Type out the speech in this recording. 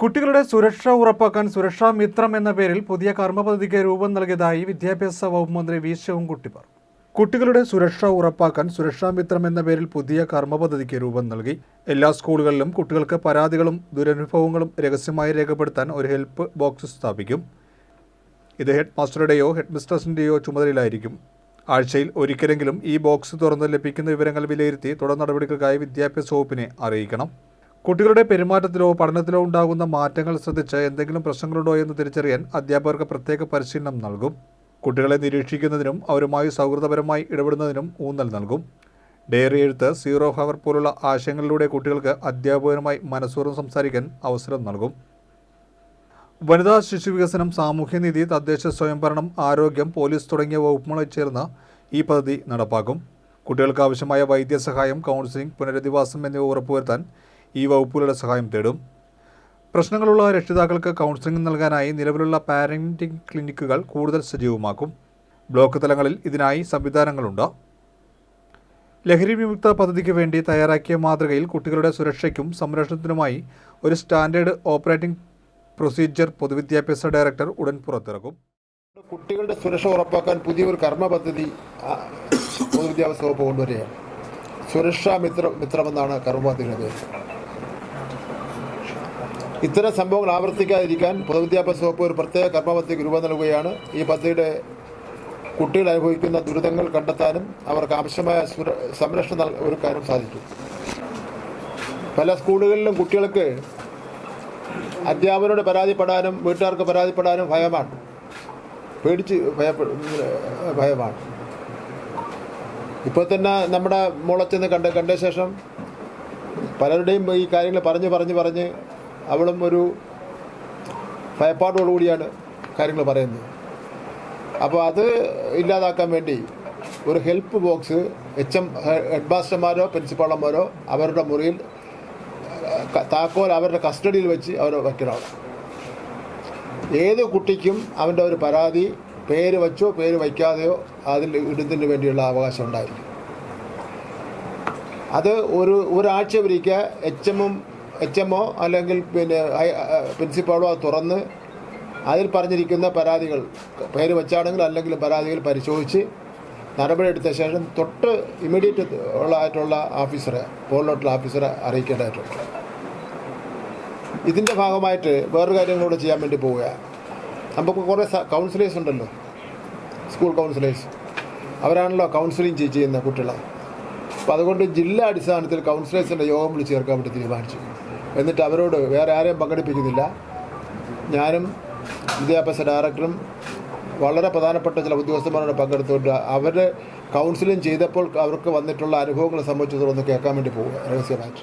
കുട്ടികളുടെ സുരക്ഷ ഉറപ്പാക്കാൻ സുരക്ഷാ മിത്രം എന്ന പേരിൽ പുതിയ കർമ്മ പദ്ധതിക്ക് രൂപം നൽകിയതായി വിദ്യാഭ്യാസ വകുപ്പ് മന്ത്രി വി ശിവൻകുട്ടി പറഞ്ഞു കുട്ടികളുടെ സുരക്ഷ ഉറപ്പാക്കാൻ സുരക്ഷാ മിത്രം എന്ന പേരിൽ പുതിയ കർമ്മ പദ്ധതിക്ക് രൂപം നൽകി. എല്ലാ സ്കൂളുകളിലും കുട്ടികൾക്ക് പരാതികളും ദുരനുഭവങ്ങളും രഹസ്യമായി രേഖപ്പെടുത്താൻ ഒരു ഹെൽപ്പ് ബോക്സ് സ്ഥാപിക്കും. ഇത് ഹെഡ് മാസ്റ്ററുടെയോ ഹെഡ് മിസ്ട്രസിന്റെയോ ചുമതലയിലായിരിക്കും. ആഴ്ചയിൽ ഒരിക്കലെങ്കിലും ഈ ബോക്സ് തുറന്ന് ലഭിക്കുന്ന വിവരങ്ങൾ വിലയിരുത്തി തുടർ നടപടികൾക്കായി വിദ്യാഭ്യാസ വകുപ്പിനെ അറിയിക്കണം. കുട്ടികളുടെ പെരുമാറ്റത്തിലോ പഠനത്തിലോ ഉണ്ടാകുന്ന മാറ്റങ്ങൾ ശ്രദ്ധിച്ച് എന്തെങ്കിലും പ്രശ്നങ്ങളുണ്ടോ എന്ന് തിരിച്ചറിയാൻ അധ്യാപകർക്ക് പ്രത്യേക പരിശീലനം നൽകും. കുട്ടികളെ നിരീക്ഷിക്കുന്നതിനും അവരുമായി സൗഹൃദപരമായി ഇടപെടുന്നതിനും ഊന്നൽ നൽകും. ഡയറി എഴുത്ത് സീറോ ഹവർ പോലുള്ള ആശയങ്ങളിലൂടെ കുട്ടികൾക്ക് അധ്യാപകരുമായി മനസ്സൂർവം സംസാരിക്കാൻ അവസരം നൽകും. വനിതാ ശിശു വികസനം സാമൂഹ്യനീതി തദ്ദേശ സ്വയംഭരണം ആരോഗ്യം പോലീസ് തുടങ്ങിയ വകുപ്പുമായി ചേർന്ന് ഈ പദ്ധതി നടപ്പാക്കും. കുട്ടികൾക്ക് ആവശ്യമായ വൈദ്യസഹായം കൗൺസിലിംഗ് പുനരധിവാസം എന്നിവ ഉറപ്പുവരുത്താൻ ഈ വകുപ്പുകളുടെ സഹായം തേടും. പ്രശ്നങ്ങളുള്ള രക്ഷിതാക്കൾക്ക് കൗൺസിലിംഗ് നൽകാനായി നിലവിലുള്ള പാരന്റിംഗ് ക്ലിനിക്കുകൾ കൂടുതൽ സജീവമാക്കും. ബ്ലോക്ക് തലങ്ങളിൽ ഇതിനായി സംവിധാനങ്ങളുണ്ട്. ലഹരി വിമുക്ത പദ്ധതിക്ക് വേണ്ടി തയ്യാറാക്കിയ മാതൃകയിൽ കുട്ടികളുടെ സുരക്ഷയ്ക്കും സംരക്ഷണത്തിനുമായി ഒരു സ്റ്റാൻഡേർഡ് ഓപ്പറേറ്റിംഗ് പ്രൊസീജിയർ പൊതുവിദ്യാഭ്യാസ ഡയറക്ടർ ഉടൻ പുറത്തിറക്കും. കുട്ടികളുടെ സുരക്ഷ ഉറപ്പാക്കാൻ പുതിയൊരു കർമ്മ പദ്ധതി പൊതുവിദ്യാഭ്യാസ വകുപ്പ് കൊണ്ടുവരികയാണ്. സുരക്ഷാ മിത്ര മിത്രമെന്നാണ് കർമ്മ പദ്ധതിയുടെ ഇത്തരം സംഭവങ്ങൾ ആവർത്തിക്കാതിരിക്കാൻ പൊതുവിദ്യാഭ്യാസ വകുപ്പ് ഒരു പ്രത്യേക കർമ്മ പദ്ധതിക്ക് രൂപം നൽകുകയാണ്. ഈ പദ്ധതിയുടെ കുട്ടികൾ അനുഭവിക്കുന്ന ദുരിതങ്ങൾ കണ്ടെത്താനും അവർക്ക് ആവശ്യമായ സുര സംരക്ഷണം ഒരുക്കാനും സാധിക്കും പല സ്കൂളുകളിലും കുട്ടികൾക്ക് അധ്യാപകരോട് പരാതിപ്പെടാനും വീട്ടുകാർക്ക് പരാതിപ്പെടാനും ഭയമാണ്. പേടിച്ച് ഭയമാണ്. ഇപ്പോൾ തന്നെ നമ്മുടെ മുളച്ചെന്ന് കണ്ട കണ്ട ശേഷം പലരുടെയും ഈ കാര്യങ്ങൾ പറഞ്ഞ് പറഞ്ഞ് പറഞ്ഞ് അവളും ഒരു ഭയപ്പാടോടുകൂടിയാണ് കാര്യങ്ങൾ പറയുന്നത്. അപ്പോൾ അത് ഇല്ലാതാക്കാൻ വേണ്ടി ഒരു help box H M head മാസ്റ്റർമാരോ പ്രിൻസിപ്പാളന്മാരോ അവരുടെ മുറിയിൽ താക്കോൽ അവരുടെ കസ്റ്റഡിയിൽ വെച്ച് അവർ വയ്ക്കണം ഏത് കുട്ടിക്കും അവന്റെ ഒരു പരാതി പേര് വച്ചോ പേര് വയ്ക്കാതെയോ അതിൽ ഇടുന്നതിന് വേണ്ടിയുള്ള അവകാശം ഉണ്ടായിരിക്കും. അത് ഒരു ഒരാഴ്ച വരിക്കുക എച്ച് എമ്മും എച്ച് എമ്മോ അല്ലെങ്കിൽ പിന്നെ പ്രിൻസിപ്പാളോ തുറന്ന് അതിൽ പറഞ്ഞിരിക്കുന്ന പരാതികൾ പേര് വെച്ചാണെങ്കിൽ അല്ലെങ്കിൽ പരാതികൾ പരിശോധിച്ച് നടപടിയെടുത്ത ശേഷം തൊട്ട് ഇമ്മീഡിയറ്റ് ഉള്ളതായിട്ടുള്ള ഓഫീസറെ പോളിലോട്ടുള്ള ഓഫീസറെ അറിയിക്കേണ്ടതായിട്ടുണ്ട്. ഇതിന്റെ ഭാഗമായിട്ട് വേറൊരു കാര്യം കൂടെ ചെയ്യാൻ വേണ്ടി പോവുക. നമുക്ക് കുറേ കൗൺസിലേഴ്സ് ഉണ്ടല്ലോ സ്കൂൾ കൗൺസിലേഴ്സ് അവരാണല്ലോ കൗൺസിലിംഗ് ചെയ്- ചെയ്യുന്ന കുട്ടികളെ. അപ്പോൾ അതുകൊണ്ട് ജില്ലാ അടിസ്ഥാനത്തിൽ കൗൺസിലേഴ്സിന്റെ യോഗം വിളിച്ച് ചേർക്കാൻ വേണ്ടി തീരുമാനിച്ചു എന്നിട്ട് അവരോട് വേറെ ആരെയും പങ്കെടുപ്പിക്കുന്നില്ല. ഞാനും വിദ്യാഭ്യാസ ഡയറക്ടറും വളരെ പ്രധാനപ്പെട്ട ചില ഉദ്യോഗസ്ഥന്മാരോട് പങ്കെടുത്തുകൊണ്ട് അവരുടെ കൗൺസിലിംഗ് ചെയ്തപ്പോൾ അവർക്ക് വന്നിട്ടുള്ള അനുഭവങ്ങളെ സംബന്ധിച്ചതോടൊന്ന് കേൾക്കാൻ വേണ്ടി പോവുക. രഹസ്യമായിട്ട്.